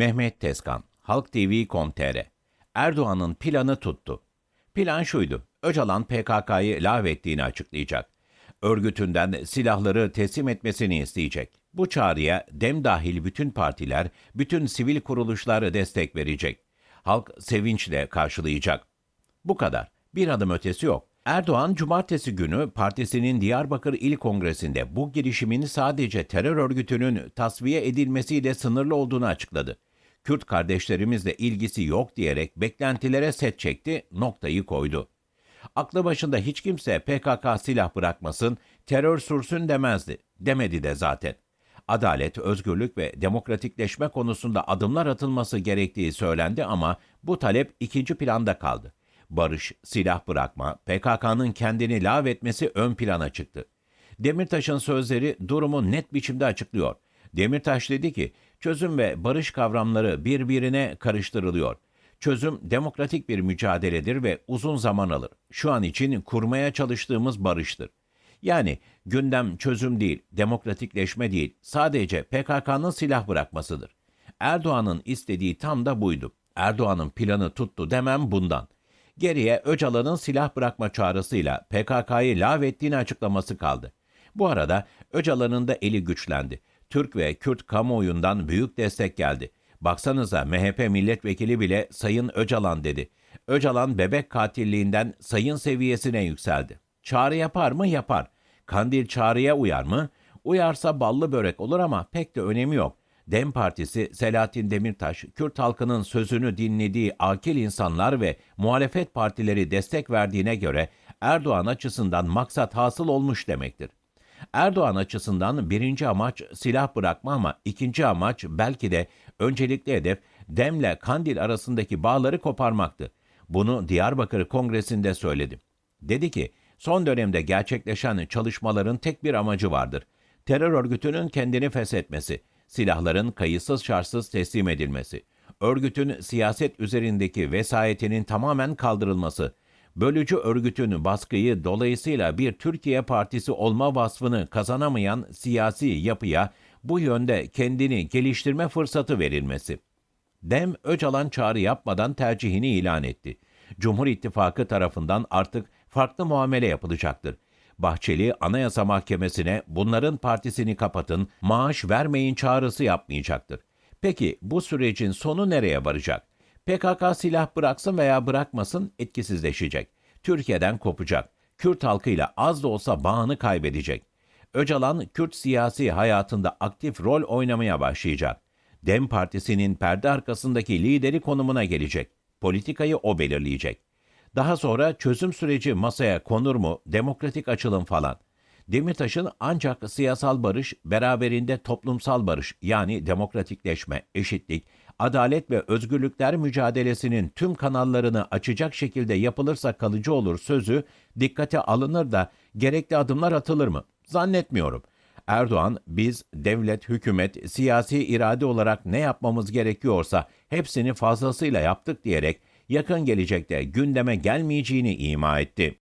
Mehmet Tezkan, Halk TV.com.tr Erdoğan'ın planı tuttu. Plan şuydu. Öcalan PKK'yı lağvettiğini açıklayacak. Örgütünden silahları teslim etmesini isteyecek. Bu çağrıya dem dahil bütün partiler, bütün sivil kuruluşlar destek verecek. Halk sevinçle karşılayacak. Bu kadar. Bir adım ötesi yok. Erdoğan cumartesi günü partisinin Diyarbakır İl Kongresi'nde bu girişimin sadece terör örgütünün tasfiye edilmesiyle sınırlı olduğunu açıkladı. Kürt kardeşlerimizle ilgisi yok diyerek beklentilere set çekti, noktayı koydu. Aklı başında hiç kimse PKK silah bırakmasın, terör sürsün demezdi. Demedi de zaten. Adalet, özgürlük ve demokratikleşme konusunda adımlar atılması gerektiği söylendi ama bu talep ikinci planda kaldı. Barış, silah bırakma, PKK'nın kendini lağvetmesi ön plana çıktı. Demirtaş'ın sözleri durumu net biçimde açıklıyor. Demirtaş dedi ki, çözüm ve barış kavramları birbirine karıştırılıyor. Çözüm demokratik bir mücadeledir ve uzun zaman alır. Şu an için kurmaya çalıştığımız barıştır. Yani gündem çözüm değil, demokratikleşme değil, sadece PKK'nın silah bırakmasıdır. Erdoğan'ın istediği tam da buydu. Erdoğan'ın planı tuttu demem bundan. Geriye Öcalan'ın silah bırakma çağrısıyla PKK'yı lağvettiğini açıklaması kaldı. Bu arada Öcalan'ın da eli güçlendi. Türk ve Kürt kamuoyundan büyük destek geldi. Baksanıza MHP milletvekili bile Sayın Öcalan dedi. Öcalan bebek katilliğinden sayın seviyesine yükseldi. Çağrı yapar mı? Yapar. Kandil çağrıya uyar mı? Uyarsa ballı börek olur ama pek de önemi yok. Dem Partisi Selahattin Demirtaş, Kürt halkının sözünü dinlediği akil insanlar ve muhalefet partileri destek verdiğine göre Erdoğan açısından maksat hasıl olmuş demektir. Erdoğan açısından birinci amaç silah bırakma ama ikinci amaç belki de öncelikli hedef Dem'le Kandil arasındaki bağları koparmaktı. Bunu Diyarbakır Kongresi'nde söyledi. Dedi ki, son dönemde gerçekleşen çalışmaların tek bir amacı vardır. Terör örgütünün kendini feshetmesi, silahların kayıtsız şartsız teslim edilmesi, örgütün siyaset üzerindeki vesayetinin tamamen kaldırılması, bölücü örgütün baskıyı dolayısıyla bir Türkiye partisi olma vasfını kazanamayan siyasi yapıya bu yönde kendini geliştirme fırsatı verilmesi. Dem Öcalan çağrı yapmadan tercihini ilan etti. Cumhur İttifakı tarafından artık farklı muamele yapılacaktır. Bahçeli Anayasa Mahkemesi'ne bunların partisini kapatın, maaş vermeyin çağrısı yapmayacaktır. Peki bu sürecin sonu nereye varacak? PKK silah bıraksın veya bırakmasın etkisizleşecek. Türkiye'den kopacak. Kürt halkıyla az da olsa bağını kaybedecek. Öcalan Kürt siyasi hayatında aktif rol oynamaya başlayacak. Dem Partisi'nin perde arkasındaki lideri konumuna gelecek. Politikayı o belirleyecek. Daha sonra çözüm süreci masaya konur mu, demokratik açılım falan. Demirtaş'ın ancak siyasal barış, beraberinde toplumsal barış yani demokratikleşme, eşitlik, adalet ve özgürlükler mücadelesinin tüm kanallarını açacak şekilde yapılırsa kalıcı olur sözü dikkate alınır da gerekli adımlar atılır mı? Zannetmiyorum. Erdoğan, biz devlet, hükümet, siyasi irade olarak ne yapmamız gerekiyorsa hepsini fazlasıyla yaptık diyerek yakın gelecekte gündeme gelmeyeceğini ima etti.